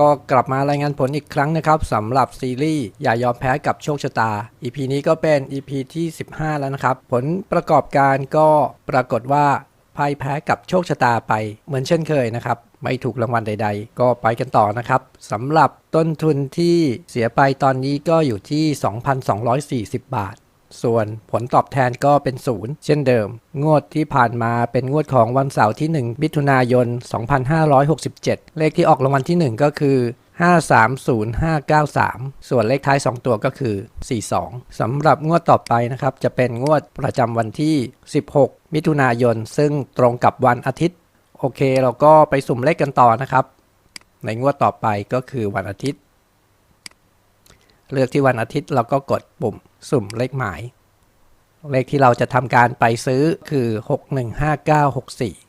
ก็กลับมารายงานผลอีกครั้งนะครับสำหรับซีรีส์อย่ายอมแพ้กับโชคชะตา EP นี้ก็เป็น EP ที่ 15 แล้วนะครับ ผลประกอบการก็ปรากฏว่าพ่ายแพ้กับโชคชะตาไปเหมือนเช่นเคยนะครับไม่ถูกรางวัลใด ๆ ก็ไปกันต่อนะครับสำหรับต้นทุนที่เสียไปตอนนี้ก็อยู่ที่ 2,240 บาท ส่วนผลตอบแทนก็เป็นศูนย์เช่นเดิม งวดที่ผ่านมาเป็นงวดของวันเสาร์ที่ 1 มิถุนายน 2567 เลขที่ออกรางวัลที่ 1 ก็คือ 530593 ส่วนเลขท้าย 2 ตัวก็คือ 42สำหรับงวดต่อไปนะครับ จะเป็นงวดประจำวันที่ 16 มิถุนายน ซึ่งตรงกับวันอาทิตย์ โอเค เราก็ไปสุ่มเลขกันต่อนะครับ ในงวดต่อไปก็คือวันอาทิตย์ เลือกที่วันอาทิตย์เราก็กดปุ่มสุ่มเลขหมาย เลขที่เราจะทำการไปซื้อคือ 615964